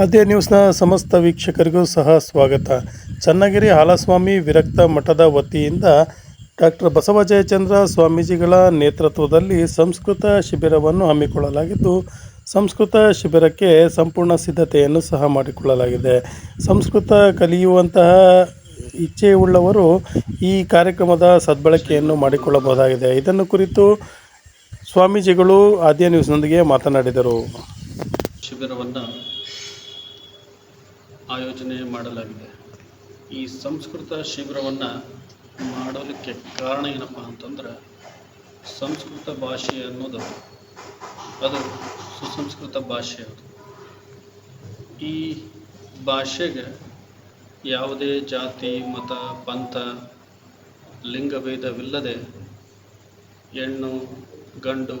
ಆದ್ಯ ನ್ಯೂಸ್ನ ಸಮಸ್ತ ವೀಕ್ಷಕರಿಗೂ ಸಹ ಸ್ವಾಗತ. ಚನ್ನಗಿರಿ ಹಾಲಸ್ವಾಮಿ ವಿರಕ್ತ ಮಠದ ವತಿಯಿಂದ ಡಾಕ್ಟರ್ ಬಸವ ಜಯಚಂದ್ರ ಸ್ವಾಮೀಜಿಗಳ ನೇತೃತ್ವದಲ್ಲಿ ಸಂಸ್ಕೃತ ಶಿಬಿರವನ್ನು ಹಮ್ಮಿಕೊಳ್ಳಲಾಗಿದ್ದು, ಸಂಸ್ಕೃತ ಶಿಬಿರಕ್ಕೆ ಸಂಪೂರ್ಣ ಸಿದ್ಧತೆಯನ್ನು ಸಹ ಮಾಡಿಕೊಳ್ಳಲಾಗಿದೆ. ಸಂಸ್ಕೃತ ಕಲಿಯುವಂತಹ ಇಚ್ಛೆಯುಳ್ಳವರು ಈ ಕಾರ್ಯಕ್ರಮದ ಸದ್ಬಳಕೆಯನ್ನು ಮಾಡಿಕೊಳ್ಳಬಹುದಾಗಿದೆ. ಇದನ್ನು ಕುರಿತು ಸ್ವಾಮೀಜಿಗಳು ಆದ್ಯ ನ್ಯೂಸ್ನೊಂದಿಗೆ ಮಾತನಾಡಿದರು. ಶಿಬಿರವನ್ನು ಆಯೋಜನೆ ಮಾಡಲಾಗಿದೆ. ಈ ಸಂಸ್ಕೃತ ಶಿಬಿರವನ್ನು ಮಾಡಲಿಕ್ಕೆ ಕಾರಣ ಏನಪ್ಪ ಅಂತಂದ್ರೆ ಸಂಸ್ಕೃತ ಭಾಷೆ ಅನ್ನೋದು ಅದು ಸುಸಂಸ್ಕೃತ ಭಾಷೆ ಅದು. ಈ ಭಾಷೆಗೆ ಯಾವುದೇ ಜಾತಿ, ಮತ, ಪಂಥ ಲಿಂಗಭೇದವಿಲ್ಲದೆ ಹೆಣ್ಣು, ಗಂಡು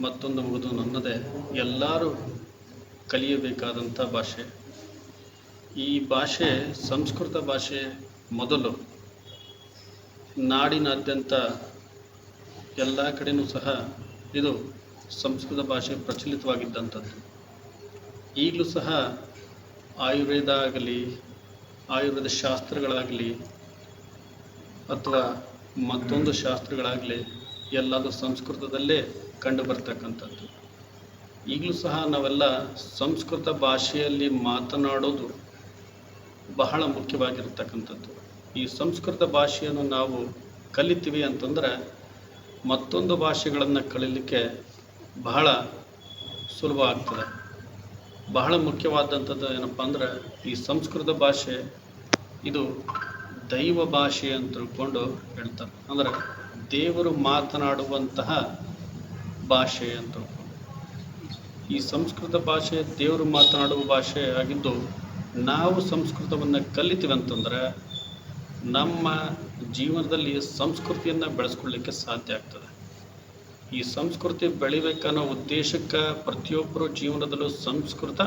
ಮತ್ತೊಂದು ಮುಗಿದು ನನ್ನದೇ ಎಲ್ಲರೂ ಕಲಿಯಬೇಕಾದಂಥ ಭಾಷೆ. ಈ ಭಾಷೆ, ಸಂಸ್ಕೃತ ಭಾಷೆ ಮೊದಲು ನಾಡಿನಾದ್ಯಂತ ಎಲ್ಲ ಕಡೆಯೂ ಸಹ ಇದು ಸಂಸ್ಕೃತ ಭಾಷೆ ಪ್ರಚಲಿತವಾಗಿದ್ದಂಥದ್ದು. ಈಗಲೂ ಸಹ ಆಯುರ್ವೇದ ಆಗಲಿ, ಆಯುರ್ವೇದ ಶಾಸ್ತ್ರಗಳಾಗಲಿ ಅಥವಾ ಮತ್ತೊಂದು ಶಾಸ್ತ್ರಗಳಾಗಲಿ ಎಲ್ಲದೂ ಸಂಸ್ಕೃತದಲ್ಲೇ ಕಂಡು ಬರ್ತಕ್ಕಂಥದ್ದು. ಈಗಲೂ ಸಹ ನಾವೆಲ್ಲ ಸಂಸ್ಕೃತ ಭಾಷೆಯಲ್ಲಿ ಮಾತನಾಡೋದು ಬಹಳ ಮುಖ್ಯವಾಗಿರ್ತಕ್ಕಂಥದ್ದು. ಈ ಸಂಸ್ಕೃತ ಭಾಷೆಯನ್ನು ನಾವು ಕಲಿತೀವಿ ಅಂತಂದ್ರೆ ಮತ್ತೊಂದು ಭಾಷೆಗಳನ್ನು ಕಲೀಲಿಕ್ಕೆ ಬಹಳ ಸುಲಭ ಆಗ್ತದೆ. ಬಹಳ ಮುಖ್ಯವಾದಂಥದ್ದು ಏನಪ್ಪ ಅಂದ್ರೆ ಈ ಸಂಸ್ಕೃತ ಭಾಷೆ ಇದು ದೈವ ಭಾಷೆ ಅಂತ ತಿಳ್ಕೊಂಡು ಹೇಳ್ತಾರೆ. ಅಂದ್ರೆ ದೇವರು ಮಾತನಾಡುವಂತಹ ಭಾಷೆ ಅಂತ ಈ ಸಂಸ್ಕೃತ ಭಾಷೆ ದೇವರು ಮಾತನಾಡುವ ಭಾಷೆ ಆಗಿದ್ದು ನಾವು ಸಂಸ್ಕೃತವನ್ನು ಕಲಿತೀವಿ ಅಂತಂದ್ರೆ ನಮ್ಮ ಜೀವನದಲ್ಲಿ ಸಂಸ್ಕೃತಿಯನ್ನು ಬೆಳೆಸ್ಕೊಳ್ಳಿಕ್ಕೆ ಸಾಧ್ಯ ಆಗ್ತದೆ. ಈ ಸಂಸ್ಕೃತಿ ಬೆಳಿಬೇಕನ್ನೋ ಉದ್ದೇಶಕ್ಕೆ ಪ್ರತಿಯೊಬ್ಬರ ಜೀವನದಲ್ಲೂ ಸಂಸ್ಕೃತ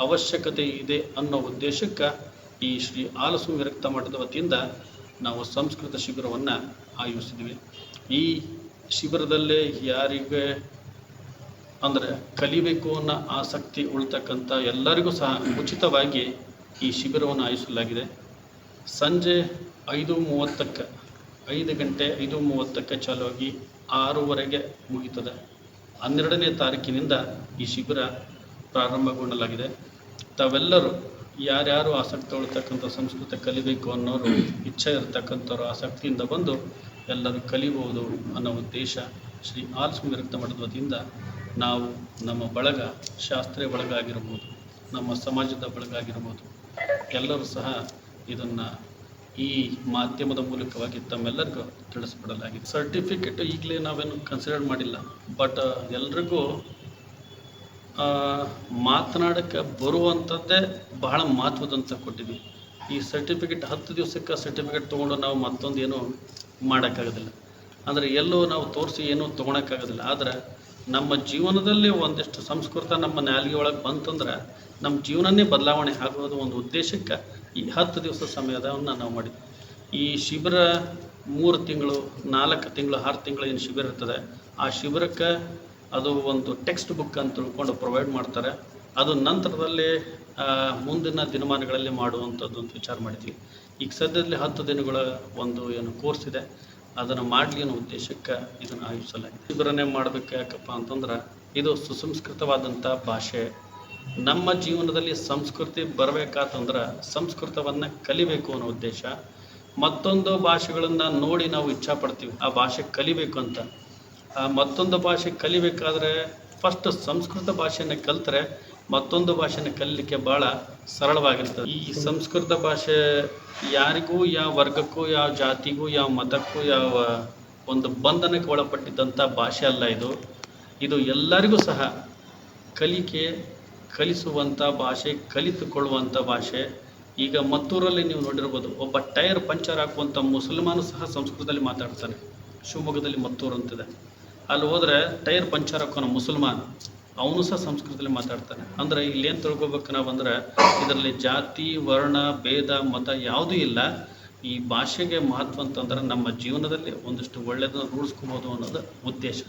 ಅವಶ್ಯಕತೆ ಇದೆ ಅನ್ನೋ ಉದ್ದೇಶಕ್ಕೆ ಈ ಶ್ರೀ ಆಲಸು ವಿರಕ್ತ ಮಠದ ವತಿಯಿಂದ ನಾವು ಸಂಸ್ಕೃತ ಶಿಬಿರವನ್ನು ಆಯೋಜಿಸಿದ್ವಿ. ಈ ಶಿಬಿರದಲ್ಲೇ ಯಾರಿಗೆ ಅಂದರೆ ಕಲಿಬೇಕು ಅನ್ನೋ ಆಸಕ್ತಿ ಉಳ್ತಕ್ಕಂಥ ಎಲ್ಲರಿಗೂ ಸಹ ಉಚಿತವಾಗಿ ಈ ಶಿಬಿರವನ್ನು ಆಯೋಜಿಸಲಾಗಿದೆ. ಸಂಜೆ ಐದು ಮೂವತ್ತಕ್ಕೆ, ಐದು ಗಂಟೆ ಐದು ಮೂವತ್ತಕ್ಕೆ ಚಾಲುವಾಗಿ ಆರೂವರೆಗೆ ಮುಗೀತದೆ. ಹನ್ನೆರಡನೇ ತಾರೀಕಿನಿಂದ ಈ ಶಿಬಿರ ಪ್ರಾರಂಭಗೊಳ್ಳಲಾಗಿದೆ ತಾವೆಲ್ಲರೂ ಯಾರ್ಯಾರು ಆಸಕ್ತಿ ಉಳ್ತಕ್ಕಂಥ ಸಂಸ್ಕೃತ ಕಲಿಬೇಕು ಅನ್ನೋರು, ಇಚ್ಛೆ ಇರತಕ್ಕಂಥವ್ರು ಆಸಕ್ತಿಯಿಂದ ಬಂದು ಎಲ್ಲರೂ ಕಲಿಬಹುದು ಅನ್ನೋ ಉದ್ದೇಶ ಶ್ರೀ ಆಲ್ಸ್ ವಿರಕ್ತ ಮಠದ ವತಿಯಿಂದ ನಾವು ನಮ್ಮ ಬಳಗ ಶಾಸ್ತ್ರೀಯ ಬಳಗ ಆಗಿರ್ಬೋದು ನಮ್ಮ ಸಮಾಜದ ಬಳಗ ಆಗಿರ್ಬೋದು ಎಲ್ಲರೂ ಸಹ ಇದನ್ನು ಈ ಮಾಧ್ಯಮದ ಮೂಲಕವಾಗಿ ತಮ್ಮೆಲ್ಲರಿಗೂ ತಿಳಿಸ್ಬಿಡಲಾಗಿದೆ. ಸರ್ಟಿಫಿಕೇಟ್ ಈಗಲೇ ನಾವೇನು ಕನ್ಸಿಡರ್ ಮಾಡಿಲ್ಲ ಬಟ್ ಎಲ್ರಿಗೂ ಮಾತನಾಡೋಕ್ಕೆ ಬರುವಂಥದ್ದೇ ಬಹಳ ಮಹತ್ವದಂತ ಕೊಟ್ಟಿದ್ವಿ ಈ ಸರ್ಟಿಫಿಕೇಟ್ ಹತ್ತು ದಿವಸಕ್ಕೆ ಸರ್ಟಿಫಿಕೇಟ್ ತೊಗೊಂಡು ನಾವು ಮತ್ತೊಂದು ಏನೂ ಮಾಡೋಕ್ಕಾಗೋದಿಲ್ಲ. ಅಂದರೆ ಎಲ್ಲೋ ನಾವು ತೋರಿಸಿ ಏನೂ ತೊಗೊಳಕ್ಕಾಗೋದಿಲ್ಲ. ಆದರೆ ನಮ್ಮ ಜೀವನದಲ್ಲಿ ಒಂದಿಷ್ಟು ಸಂಸ್ಕೃತ ನಮ್ಮ ನಾಲಿಗೆ ಒಳಗೆ ಬಂತಂದ್ರೆ ನಮ್ಮ ಜೀವನನೇ ಬದಲಾವಣೆ ಆಗೋದು ಒಂದು ಉದ್ದೇಶಕ್ಕೆ ಈ ಹತ್ತು ದಿವಸ ಸಮಯದವನ್ನು ನಾವು ಮಾಡಿದ್ವಿ. ಈ ಶಿಬಿರ ಮೂರು ತಿಂಗಳು, ನಾಲ್ಕು ತಿಂಗಳು, ಆರು ತಿಂಗಳು ಏನು ಶಿಬಿರ ಇರ್ತದೆ, ಆ ಶಿಬಿರಕ್ಕೆ ಅದು ಒಂದು ಟೆಕ್ಸ್ಟ್ ಬುಕ್ ಅಂತ ತಿಳ್ಕೊಂಡು ಪ್ರೊವೈಡ್ ಮಾಡ್ತಾರೆ. ಅದು ನಂತರದಲ್ಲಿ ಮುಂದಿನ ದಿನಮಾನಗಳಲ್ಲಿ ಮಾಡುವಂಥದ್ದು ಅಂತ ವಿಚಾರ ಮಾಡಿದ್ವಿ. ಈಗ ಸದ್ಯದಲ್ಲಿ ಹತ್ತು ದಿನಗಳ ಒಂದು ಏನು ಕೋರ್ಸ್ ಇದೆ. ಅದನ್ನು ಮಾಡಲಿ ಅನ್ನೋ ಉದ್ದೇಶಕ್ಕೆ ಇದನ್ನು ಆಯೋಜಿಸಲಾಗಿದೆ. ಇದರನ್ನೇ ಮಾಡಬೇಕು ಯಾಕಪ್ಪ ಅಂತಂದ್ರೆ ಇದು ಸುಸಂಸ್ಕೃತವಾದಂಥ ಭಾಷೆ. ನಮ್ಮ ಜೀವನದಲ್ಲಿ ಸಂಸ್ಕೃತಿ ಬರಬೇಕಾತಂದ್ರೆ ಸಂಸ್ಕೃತವನ್ನು ಕಲಿಬೇಕು ಅನ್ನೋ ಉದ್ದೇಶ. ಮತ್ತೊಂದು ಭಾಷೆಗಳನ್ನು ನೋಡಿ ನಾವು ಇಚ್ಛಾಪಡ್ತೀವಿ, ಆ ಭಾಷೆ ಕಲಿಬೇಕು ಅಂತ. ಆ ಮತ್ತೊಂದು ಭಾಷೆ ಕಲಿಬೇಕಾದ್ರೆ ಫಸ್ಟ್ ಸಂಸ್ಕೃತ ಭಾಷೆನ ಕಲ್ತ್ರೆ ಮತ್ತೊಂದು ಭಾಷೆನ ಕಲಿಲಿಕ್ಕೆ ಭಾಳ ಸರಳವಾಗಿರ್ತದೆ. ಈ ಸಂಸ್ಕೃತ ಭಾಷೆ ಯಾರಿಗೂ, ಯಾವ ವರ್ಗಕ್ಕೂ, ಯಾವ ಜಾತಿಗೂ, ಯಾವ ಮತಕ್ಕೂ, ಯಾವ ಒಂದು ಬಂಧನಕ್ಕೆ ಒಳಪಟ್ಟಿದ್ದಂಥ ಭಾಷೆ ಅಲ್ಲ ಇದು. ಇದು ಎಲ್ಲರಿಗೂ ಸಹ ಕಲಿಕೆ, ಕಲಿಸುವಂಥ ಭಾಷೆ, ಕಲಿತುಕೊಳ್ಳುವಂಥ ಭಾಷೆ. ಈಗ ಮತ್ತೂರಲ್ಲಿ ನೀವು ನೋಡಿರ್ಬೋದು, ಒಬ್ಬ ಟೈರ್ ಪಂಚರ್ ಹಾಕುವಂಥ ಮುಸಲ್ಮಾನು ಸಹ ಸಂಸ್ಕೃತದಲ್ಲಿ ಮಾತಾಡ್ತಾನೆ. ಶಿವಮೊಗ್ಗದಲ್ಲಿ ಮತ್ತೂರು ಅಂತಿದೆ. ಅಲ್ಲಿ ಹೋದರೆ ಟೈರ್ ಪಂಚರ್ ಹಾಕೋನ ಮುಸಲ್ಮಾನ್. ಅವನು ಸಹ ಸಂಸ್ಕೃತದಲ್ಲಿ ಮಾತಾಡ್ತಾನೆ. ಇಲ್ಲಿ ಇಲ್ಲೇನು ತಿಳ್ಕೊಬೇಕು ನಾವಂದ್ರೆ ಇದರಲ್ಲಿ ಜಾತಿ, ವರ್ಣ, ಭೇದ, ಮತ ಯಾವುದೂ ಇಲ್ಲ. ಈ ಭಾಷೆಗೆ ಮಹತ್ವ ಅಂತಂದ್ರೆ ನಮ್ಮ ಜೀವನದಲ್ಲಿ ಒಂದಿಷ್ಟು ಒಳ್ಳೆಯದನ್ನು ರೂಢಿಸ್ಕೋಬೋದು ಅನ್ನೋದು ಉದ್ದೇಶ.